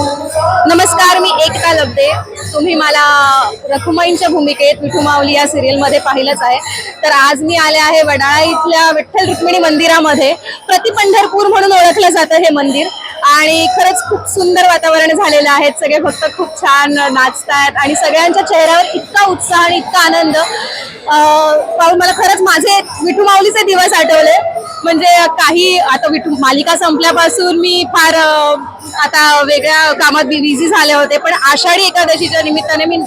नमस्कार मी एकता लब्धे. तुम्ही मला रखुमाईंच्या भूमिकेत विठू माऊली या सिरियलमध्ये पाहिलंच आहे. तर आज मी आले आहे वडाळा इथल्या विठ्ठल रुक्मिणी मंदिरामध्ये प्रति पंढरपूर म्हणून ओळखलं जातं हे मंदिर. आणि खरंच खूप सुंदर वातावरण झालेलं आहे. सगळे भक्त खूप छान नाचतायत आणि सगळ्यांच्या चेहऱ्यावर इतका उत्साह आणि इतका आनंद. पाहून मला खरंच माझे विठू माऊलीचे दिवस आठवले. म्हणजे काही आता विठू मालिका संपल्यापासून मी फार आता वेगळ्या कामात बिझी झाले होते पण आषाढी एकादशीच्या निमित्ताने मी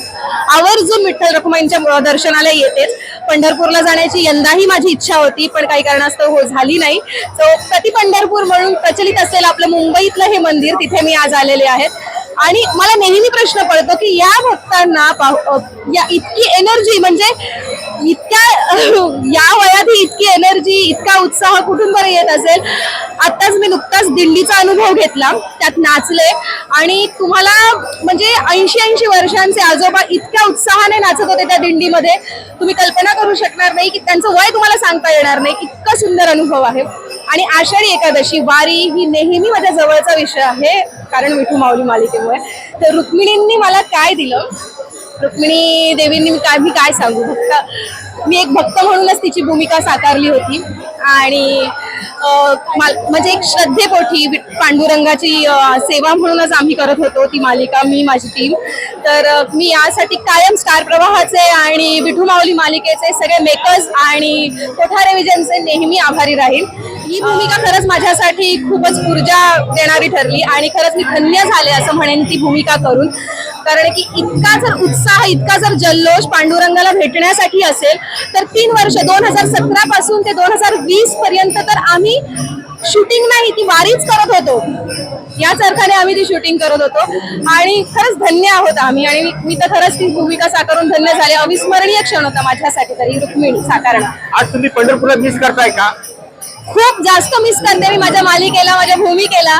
आवर्जून विठ्ठल रखुमाईंच्या दर्शनाला येतेच पंढरपूरला जाण्याची यंदाही माझी इच्छा होती पण काही कारणास्तव हो झाली नाही. सो प्रति पंढरपूर म्हणून प्रचलित असलेलं आपलं मुंबईतलं हे मंदिर तिथे मी आज आलेले आहेत आणि मला नेहमी प्रश्न पडतो की या भक्तांना पाहू- या इतकी एनर्जी म्हणजे इतक्या इतकी एनर्जी इतका उत्साह कुठून बरं येत असेल? आत्ताच मी नुकताच दिल्लीचा अनुभव घेतला. त्यात नाचले. आणि तुम्हाला म्हणजे ऐंशी ऐंशी वर्षांचे आजोबा इतक्या उत्साहाने नाचत होते त्या दिंडीमध्ये तुम्ही कल्पना करू शकणार नाही की त्यांचं वय तुम्हाला सांगता येणार नाही. इतका सुंदर अनुभव आहे. आणि आषाढी एकादशी वारी ही नेहमी माझ्या जवळचा विषय आहे. कारण विठू माऊली मालिकेमुळे. तर रुक्मिणींनी मला काय दिलं? रुक्मिणी देवींनी मी काय मी काय सांगू? भक्त मी एक भक्त म्हणूनच तिची भूमिका साकारली होती. आणि म्हणजे एक श्रद्धेपोटी वि- पांडुरंगाची सेवा म्हणूनच आम्ही करत होतो ती मालिका मी माझी टीम तर मी यासाठी कायम स्टार प्रवाहाचे आणि विठू माऊली मालिकेचे सगळे मेकर्स आणि कोठारे विजयनचे नेहमी आभारी राहील ही भूमिका खरंच माझ्यासाठी खूपच ऊर्जा देणारी ठरली आणि खरंच मी धन्य झाले असं म्हणेन ती भूमिका करून. कारण की इतका जर उत्साह इतका जर जल्लोष पांडुरंगाला भेटण्यासाठी असेल तर तीन वर्ष दोन हजार सतरा पासून ते दोन हजार वीस पर्यंत तर आम्ही शूटिंग नाही ती वारीच करत होतो. याच अर्थाने आम्ही ती शूटिंग करत होतो. आणि खरंच धन्य आहोत आम्ही. आणि मी- तर खरंच ती भूमिका साकारून धन्य झाले. अविस्मरणीय क्षण होता माझ्यासाठी तरी रुक्मिणी साकारणं. आज तुम्ही पंढरपूरला मिस करताय का? खूप जास्त मिस करते मी माझ्या मालिकेला माझ्या भूमिकेला.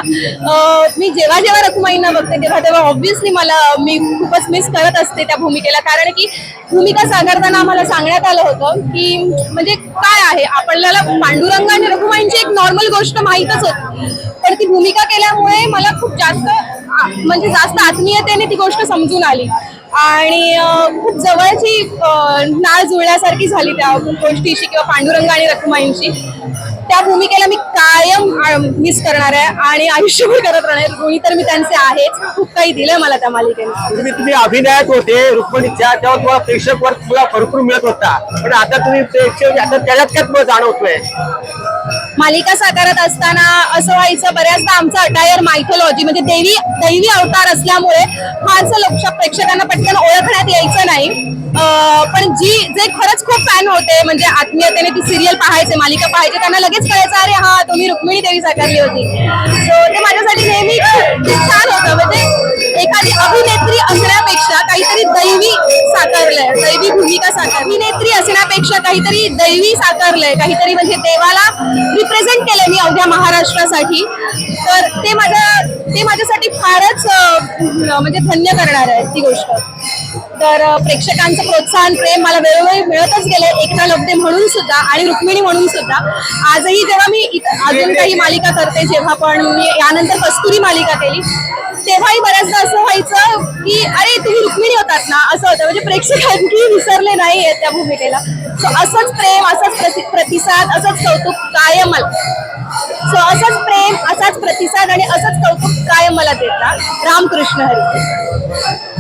मी जेव्हा जेव्हा रखुमाईंना बघते तेव्हा तेव्हा ऑब्व्हियसली मला मी खूपच मिस करत असते त्या भूमिकेला. कारण की भूमिका साकारताना आम्हाला सांगण्यात आलं होतं की म्हणजे काय आहे? आपल्याला पांडुरंग आणि रखुमाईंची एक नॉर्मल गोष्ट माहीतच होती. पण ती भूमिका केल्यामुळे मला खूप जास्त आ- म्हणजे जास्त आत्मीयतेने ती गोष्ट समजून आली. आणि खूप जवळची नाळ जुळण्यासारखी झाली त्या गोष्टीशी किंवा पांडुरंग आणि रखुमाईंची त्या भूमिकेला मी कायम मिस करणार आहे आणि आयुष्यभर करत राहणार कोणी तर मी त्यांचे आहेच. खूप काही दिलंय मला त्या मालिकेने. तुम्ही तुम्ही अभिनयात होते रुक्मिणीच्या तेव्हा तुम्हाला प्रेक्षक तुला भरपूर मिळत होता. पण आता तुम्ही प्रेक्षक आता त्याच्यात काय तुम्हाला जाणवतोय? मालिका साकारत असताना असं व्हायचं बऱ्याचदा आमचं अटायर मायथोलॉजी म्हणजे देवी दैवी अवतार असल्यामुळे फारसं लक्ष प्रेक्षकांना पटकन ओळखण्यात यायचं नाही. पण जी जे खरंच खूप फॅन होते म्हणजे आत्मीयतेने ती सिरियल पाहायचे मालिका पाहायचे त्यांना लगेच कळायचं अरे हा तुम्ही रुक्मिणी देवी साकारली होती. सो ते माझ्यासाठी नेहमी छान होतं. म्हणजे एखादी अभिनेत्री असण्यापेक्षा काहीतरी दैवी साकारलंय. दैवी भूमिका साकार अभिनेत्री असण्यापेक्षा काहीतरी दैवी साकारलंय. काहीतरी म्हणजे देवाला रिप्रेझेंट केलंय मी अवघ्या महाराष्ट्रासाठी. तर ते माझ्या ते माझ्यासाठी फारच म्हणजे धन्य करणार आहे ती गोष्ट. तर प्रेक्षकांचं प्रोत्साहन प्रेम मला वेळोवेळी मिळतच गेले एकता लब्धे म्हणून सुद्धा आणि रुक्मिणी म्हणून सुद्धा. आजही जेव्हा मी अजून काही मालिका करते जेव्हा पण मी यानंतर कस्तुरी मालिका केली तेव्हाही बऱ्याचदा असं व्हायचं की अरे तुम्ही रुक्मिणी होतात ना? असं होतं. म्हणजे प्रेक्षकांनी विसरले नाही आहेत त्या भूमिकेला. सो असंच प्रेम असंच प्रति- प्रतिसाद असंच कौतुक कायम मला सो असंच प्रेम असाच प्रतिसाद आणि असंच कौतुक कायम मला देतात रामकृष्ण हरी.